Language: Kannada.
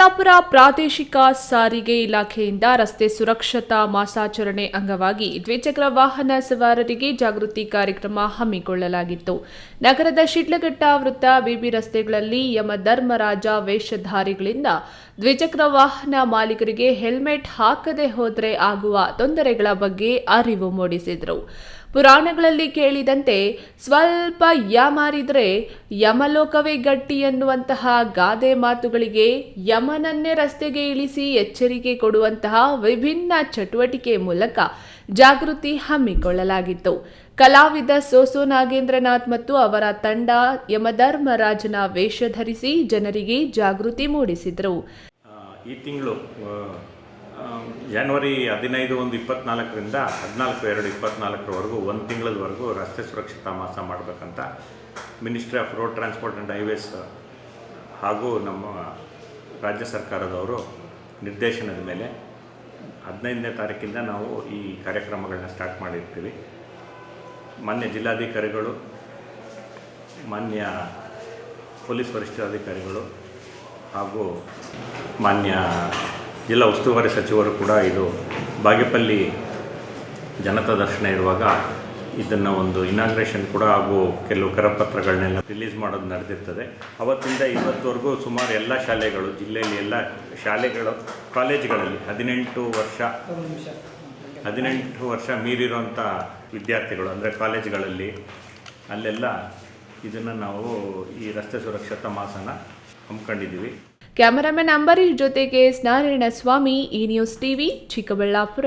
ಚಿಕ್ಕಬಳ್ಳಾಪುರ ಪ್ರಾದೇಶಿಕ ಸಾರಿಗೆ ಇಲಾಖೆಯಿಂದ ರಸ್ತೆ ಸುರಕ್ಷತಾ ಮಾಸಾಚರಣೆ ಅಂಗವಾಗಿ ದ್ವಿಚಕ್ರ ವಾಹನ ಸವಾರರಿಗೆ ಜಾಗೃತಿ ಕಾರ್ಯಕ್ರಮ ಹಮ್ಮಿಕೊಳ್ಳಲಾಗಿತ್ತು. ನಗರದ ಶಿಡ್ಲಘಟ್ಟ ವೃತ್ತ ಬಿಬಿ ರಸ್ತೆಗಳಲ್ಲಿ ಯಮಧರ್ಮರಾಜ ವೇಷಧಾರಿಗಳಿಂದ ದ್ವಿಚಕ್ರ ವಾಹನ ಮಾಲೀಕರಿಗೆ ಹೆಲ್ಮೆಟ್ ಹಾಕದೆ ಹೋದರೆ ಆಗುವ ತೊಂದರೆಗಳ ಬಗ್ಗೆ ಅರಿವು ಮೂಡಿಸಿದರು. ಪುರಾಣಗಳಲ್ಲಿ ಕೇಳಿದಂತೆ ಸ್ವಲ್ಪ ಯಾಮಾರಿದ್ರೆ ಯಮಲೋಕವೇ ಗಟ್ಟಿ ಎನ್ನುವಂತಹ ಗಾದೆ ಮಾತುಗಳಿಗೆ ಯಮನನ್ನೇ ರಸ್ತೆಗೆ ಇಳಿಸಿ ಎಚ್ಚರಿಕೆ ಕೊಡುವಂತಹ ವಿಭಿನ್ನ ಚಟುವಟಿಕೆ ಮೂಲಕ ಜಾಗೃತಿ ಹಮ್ಮಿಕೊಳ್ಳಲಾಗಿತ್ತು. ಕಲಾವಿದ ಸೋಸೋ ನಾಗೇಂದ್ರನಾಥ್ ಮತ್ತು ಅವರ ತಂಡ ಯಮಧರ್ಮರಾಜನ ವೇಷ ಧರಿಸಿ ಜನರಿಗೆ ಜಾಗೃತಿ ಮೂಡಿಸಿದರು. ಈ ತಿಂಗಳು ಜನವರಿ ಹದಿನೈದು ಒಂದು ಇಪ್ಪತ್ನಾಲ್ಕರಿಂದ ಹದಿನಾಲ್ಕು ಎರಡು ಇಪ್ಪತ್ನಾಲ್ಕರವರೆಗೂ, ಒಂದು ತಿಂಗಳವರೆಗೂ ರಸ್ತೆ ಸುರಕ್ಷತಾ ಮಾಸ ಮಾಡಬೇಕಂತ ministry of road transport and highways ಹಾಗೂ ನಮ್ಮ ರಾಜ್ಯ ಸರ್ಕಾರದವರು ನಿರ್ದೇಶನದ ಮೇಲೆ ಹದಿನೈದನೇ ತಾರೀಕಿಂದ ನಾವು ಈ ಕಾರ್ಯಕ್ರಮಗಳನ್ನ ಸ್ಟಾರ್ಟ್ ಮಾಡಿರ್ತೀವಿ. ಮಾನ್ಯ ಜಿಲ್ಲಾಧಿಕಾರಿಗಳು, ಮಾನ್ಯ ಪೊಲೀಸ್ ವರಿಷ್ಠಾಧಿಕಾರಿಗಳು ಹಾಗೂ ಮಾನ್ಯ ಜಿಲ್ಲಾ ಉಸ್ತುವಾರಿ ಸಚಿವರು ಕೂಡ ಇದು ಬಾಗೇಪಲ್ಲಿ ಜನತಾ ದರ್ಶನ ಇರುವಾಗ ಇದನ್ನು ಒಂದು ಇನಾಗ್ರೇಷನ್ ಕೂಡ ಹಾಗೂ ಕೆಲವು ಕರಪತ್ರಗಳನ್ನೆಲ್ಲ ರಿಲೀಸ್ ಮಾಡೋದು ನಡೆದಿರ್ತದೆ. ಅವತ್ತಿಂದ ಇವತ್ತುವರೆಗೂ ಸುಮಾರು ಎಲ್ಲ ಶಾಲೆಗಳು, ಜಿಲ್ಲೆಯಲ್ಲಿ ಎಲ್ಲ ಶಾಲೆಗಳು, ಕಾಲೇಜುಗಳಲ್ಲಿ ಹದಿನೆಂಟು ವರ್ಷ ಹದಿನೆಂಟು ವರ್ಷ ಮೀರಿರುವಂಥ ವಿದ್ಯಾರ್ಥಿಗಳು ಅಂದರೆ ಕಾಲೇಜುಗಳಲ್ಲಿ ಅಲ್ಲೆಲ್ಲ ಇದನ್ನು ನಾವು ಈ ರಸ್ತೆ ಸುರಕ್ಷತಾ ಮಾಸನ ಹಮ್ಮಿಕೊಂಡಿದ್ದೀವಿ. ಕ್ಯಾಮರಾಮನ್ ಅಂಬರೀಶ್ ಜೊತೆಗೆ ನಾರಾಯಣ ಸ್ವಾಮಿ ಈ ನ್ಯೂಸ್ ಟಿವಿ ಚಿಕ್ಕಬಳ್ಳಾಪುರ.